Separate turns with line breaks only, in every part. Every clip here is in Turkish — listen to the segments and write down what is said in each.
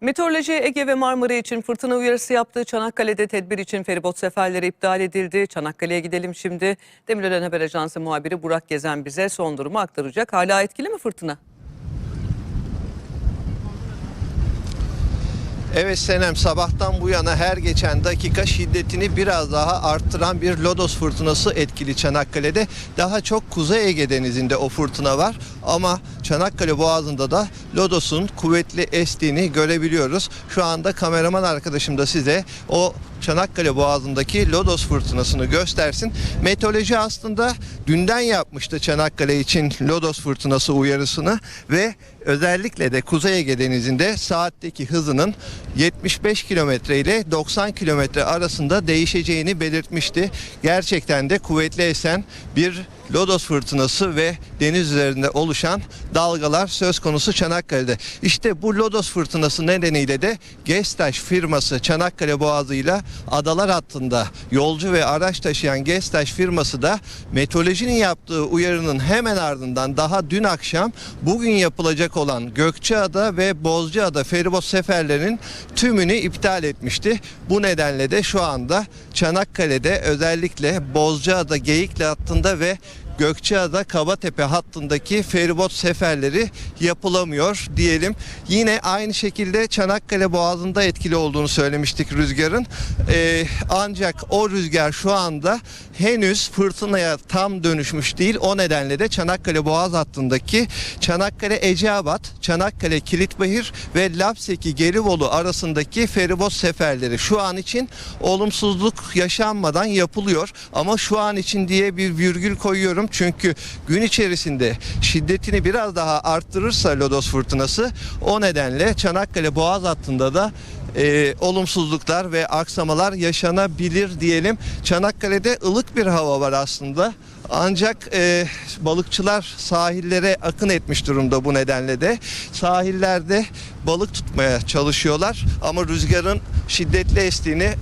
Meteoroloji Ege ve Marmara için fırtına uyarısı yaptığı Çanakkale'de tedbir için feribot seferleri iptal edildi. Çanakkale'ye gidelim şimdi. Demirören Haber Ajansı muhabiri Burak Gezen bize son durumu aktaracak. Hala etkili mi fırtına?
Evet Senem sabahtan bu yana her geçen dakika şiddetini biraz daha arttıran bir lodos fırtınası etkili Çanakkale'de. Daha çok Kuzey Ege denizinde o fırtına var ama Çanakkale Boğazı'nda da lodosun kuvvetli estiğini görebiliyoruz. Şu anda kameraman arkadaşım da size o Çanakkale Boğazı'ndaki lodos fırtınasını göstersin. Meteoroloji aslında dünden yapmıştı Çanakkale için lodos fırtınası uyarısını ve özellikle de Kuzey Ege Denizi'nde saatteki hızının 75 kilometre ile 90 kilometre arasında değişeceğini belirtmişti. Gerçekten de kuvvetli esen bir lodos fırtınası ve deniz üzerinde oluşan dalgalar söz konusu Çanakkale'de. İşte bu lodos fırtınası nedeniyle de Gestaş firması Çanakkale Boğazı'yla adalar hattında yolcu ve araç taşıyan Gestaş firması da meteorolojinin yaptığı uyarının hemen ardından daha dün akşam bugün yapılacak olan Gökçeada ve Bozcaada feribot seferlerinin tümünü iptal etmişti. Bu nedenle de şu anda Çanakkale'de özellikle Bozcaada Geyikli hattında ve Gökçeada Kabatepe hattındaki feribot seferleri yapılamıyor diyelim. Yine aynı şekilde Çanakkale Boğazı'nda etkili olduğunu söylemiştik rüzgarın. Ee, ancak o rüzgar şu anda henüz fırtınaya tam dönüşmüş değil. O nedenle de Çanakkale Boğaz hattındaki Çanakkale Eceabat, Çanakkale Kilitbahir ve Lapseki Gelibolu arasındaki feribot seferleri şu an için olumsuzluk yaşanmadan yapılıyor. Ama şu an için diye bir virgül koyuyorum. Çünkü gün içerisinde şiddetini biraz daha arttırırsa lodos fırtınası o nedenle Çanakkale Boğaz hattında da e, olumsuzluklar ve aksamalar yaşanabilir diyelim. Çanakkale'de ılık bir hava var aslında. Ancak e, balıkçılar sahillere akın etmiş durumda bu nedenle de. Sahillerde balık tutmaya çalışıyorlar ama rüzgarın şiddetli estiğini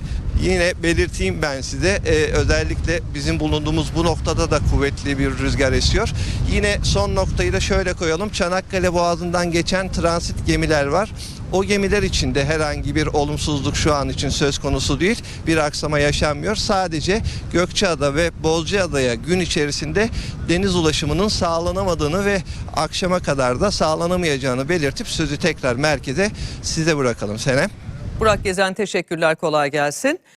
Yine belirteyim ben size Ee, özellikle bizim bulunduğumuz bu noktada da kuvvetli bir rüzgar esiyor. Yine son noktayı da şöyle koyalım. Çanakkale Boğazı'ndan geçen transit gemiler var. O gemiler için de herhangi bir olumsuzluk şu an için söz konusu değil. Bir aksama yaşanmıyor. Sadece Gökçeada ve Bozcaada'ya gün içerisinde deniz ulaşımının sağlanamadığını ve akşama kadar da sağlanamayacağını belirtip sözü tekrar merkeze size bırakalım Senem.
Burak Gezen teşekkürler kolay gelsin.